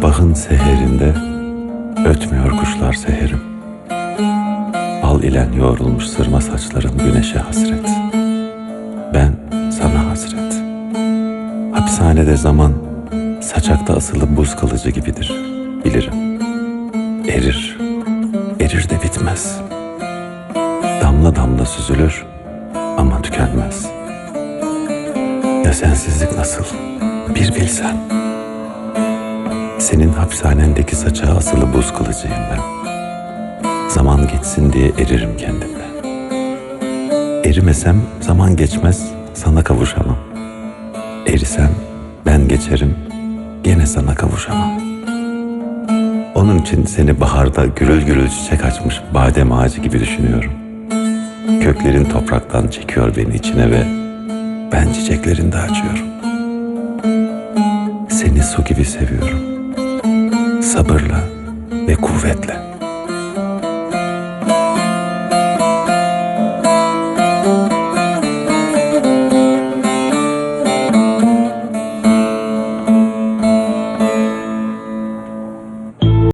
Sabahın seherinde ötmüyor kuşlar seherim. Al ilen yoğrulmuş sırma saçların güneşe hasret. Ben sana hasret. Hapishanede zaman saçakta asılı buz kalıcı gibidir. Bilirim. Erir. Erir de bitmez. Damla damla süzülür ama tükenmez. Ya sensizlik nasıl? Bir bilsen. Senin hapishanendeki saçağa asılı buz kılıcıyım ben. Zaman geçsin diye eririm kendimde. Erimesem zaman geçmez, sana kavuşamam. Erisem ben geçerim, gene sana kavuşamam. Onun için seni baharda gürül gürül çiçek açmış badem ağacı gibi düşünüyorum. Köklerin topraktan çekiyor beni içine ve ben çiçeklerinde açıyorum. Seni su gibi seviyorum. Sabırla ve kuvvetle.